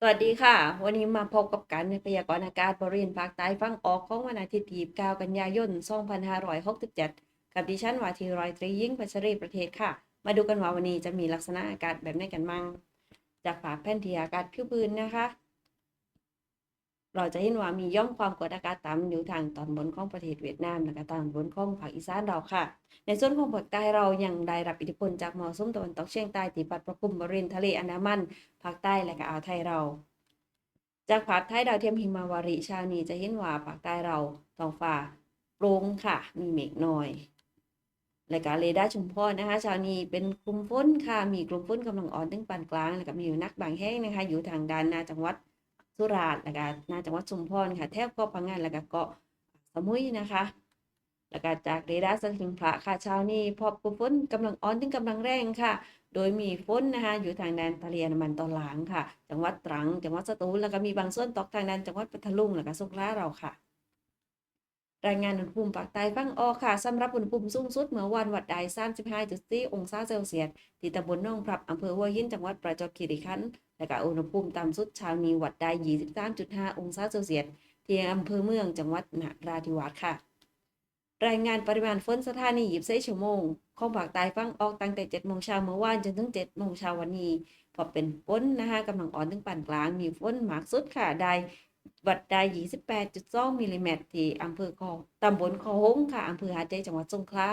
สวัสดีค่ะ วันนี้มาพบกับการในพยากรณ์อากาศบริเวณภาคใต้ฝั่งออกของวันอาทิตย์ที่9กันยายน 2567 กับดิฉันวาทีรอยตรียิ่งพัชรีประเทศค่ะ มาดูกันว่าวันนี้จะมีลักษณะอากาศแบบไหนกันมั่งจากฝาแผ่นที่อากาศผิวพื้นนะคะ เราจะเห็นว่ามีย่อมความกดอากาศต่ำอยู่ทางตอนบนของประเทศเวียดนามและก็ตอนบนของภาคอีสานเราค่ะ ในส่วนของภาคใต้เรายังได้รับอิทธิพลจากมรสุมตะวันตกเฉียงใต้ที่พัดปกคลุมบริเวณทะเลอันดามันภาคใต้และก็อ่าวไทยเรา จากภาพถ่ายดาวเทียมหิมาวารีเช้านี้จะเห็นว่าภาคใต้เราท้องฟ้าโปร่งค่ะ มีเมฆน้อยและก็เรดาร์ชุมพรนะคะเช้านี้เป็นกลุ่มฝนค่ะ มีกลุ่มฝนกำลังอ่อนถึงปานกลาง แล้วก็มีอยู่นักบางแห่งนะคะ อยู่ทางด้านหน้าจังหวัด สุราษฎร์และก็น้าจังหวัดชุมพรค่ะแทบเกาะพังงานและก็เกาะสมุยนะคะแล้วก็จากเรดาร์สถิงพระค่ะเช้านี้พบกลุ่มฝนกำลังอ่อนถึงกำลังแรงค่ะ โดยมีฝนนะคะอยู่ทางแดนทะเลอันมันตอนหลังค่ะ จังหวัดตรัง จังหวัดสตูลแล้วก็มีบางส่วนตกทางแดนจังหวัดพัทลุงแล้วก็สงขลาเราค่ะ รายงานอุณหภูมิภาคใต้ฝั่งออค่ะสำหรับอุณหภูมิสูงสุดเมื่อวันวัดได้35.4องศาเซลเซียสที่ตำบลหนองพรับอำเภอหัวหินจังหวัดประจวบคีรีขันธ์ และก็อุณหภูมิต่ำสุดเช้านี้วัดได้ 23.5 องศาเซลเซียสที่อำเภอเมืองจังหวัดนราธิวาสค่ะ รายงานปริมาณฝนสถานี24ชั่วโมงของภาคใต้ฝั่งออกตั้งแต่7โมงเช้าเมื่อวานจนถึง7โมงเช้าวันนี้ พอเป็นฝนนะคะกำลังอ่อนถึงปานกลาง มีฝนมากสุดค่ะได้วัดได้28.2มิลลิเมตรที่อำเภอคอตำบลคอหงค่ะอำเภอหาดใหญ่จังหวัดสงขลา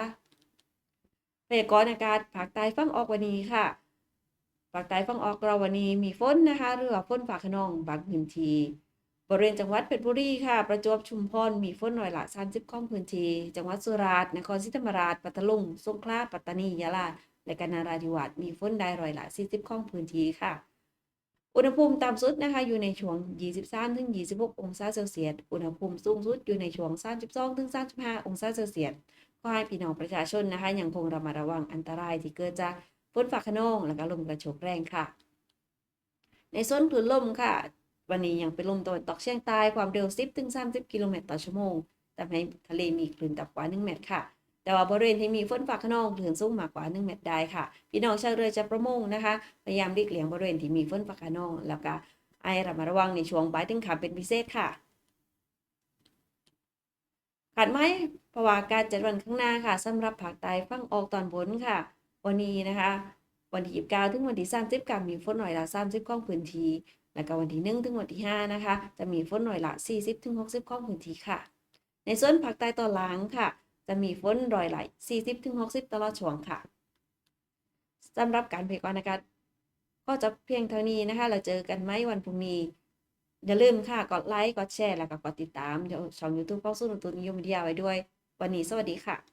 พยากรณ์อากาศภาคใต้ฝั่งออกวันนี้ค่ะ ภาคใต้ฝั่งออกเราวันนี้มีฝนนะคะ หรือว่าฝนฟ้าขนองบางพื้นที่บริเวณจังหวัดเพชรบุรีค่ะ ประจวบชุมพรมีฝนหน่อยละ30ของพื้นที่จังหวัดสุราษฎร์นครศรีธรรมราชปัตตานีสงขลาปัตตานียะลาและก็นาราธิวาสมีฝนได้ร้อยละ40ของพื้นที่ค่ะ อุณหภูมิต่ำสุดนะคะ อยู่ในช่วง 23 ถึง 26 องศาเซลเซียส อุณหภูมิสูงสุดอยู่ในช่วง 32 ถึง 35 องศาเซลเซียสก็ให้พี่น้องประชาชนนะคะยังคงระมัดระวังอันตรายที่เกิดจาก ฝนฟ้าขนองและก็ลมกระโชกแรงค่ะ ในส่วนคลื่นลมค่ะ วันนี้ยังเป็นลมตะวันตกเฉียงใต้ความเร็ว 10ถึง30 กิโลเมตรต่อชั่วโมงทำให้ทะเลมีคลื่นต่ำกว่า 1 เมตรค่ะ แต่ว่าบริเวณที่มีฝนฟ้าขนองคลื่นสูงมากกว่า 1 เมตรได้ค่ะ พี่น้องชาวเรือจะประมงนะคะ พยายามหลีกเลี่ยงบริเวณที่มีฝนฟ้าขนอง แล้วก็ไอระมัดระวังในช่วงบ่ายถึงค่ำเป็นพิเศษค่ะขาดไหมเพราว่าอากาศเจ็ดวันข้างหน้าค่ะสำหรับภาคใต้ฝั่งออกตอนบนค่ะ วันนี้นะคะวันที่29ถึงวันที่30ก็มีฝนหน่อยละ30ของพื้นที่แล้วก็วันที่1ถึงวันที่5นะคะจะมีฝนหน่อยละ40ถึง60ของพื้นที่ค่ะ ในส่วนภาคใต้ตอนล่างค่ะ จะมีฝนร้อยละ40ถึง60ตลอดช่วงค่ะสำหรับการพยากรณ์อากาศก็จะเพียงเท่านี้นะคะ เราเจอกันไหมวันพรุ่งนี้ อย่าลืมค่ะ กดไลค์ กดแชร์ แล้วก็กดติดตามช่อง YouTube เข้าสู่ตุนนิยมวิทยาไว้ด้วย วันนี้สวัสดีค่ะ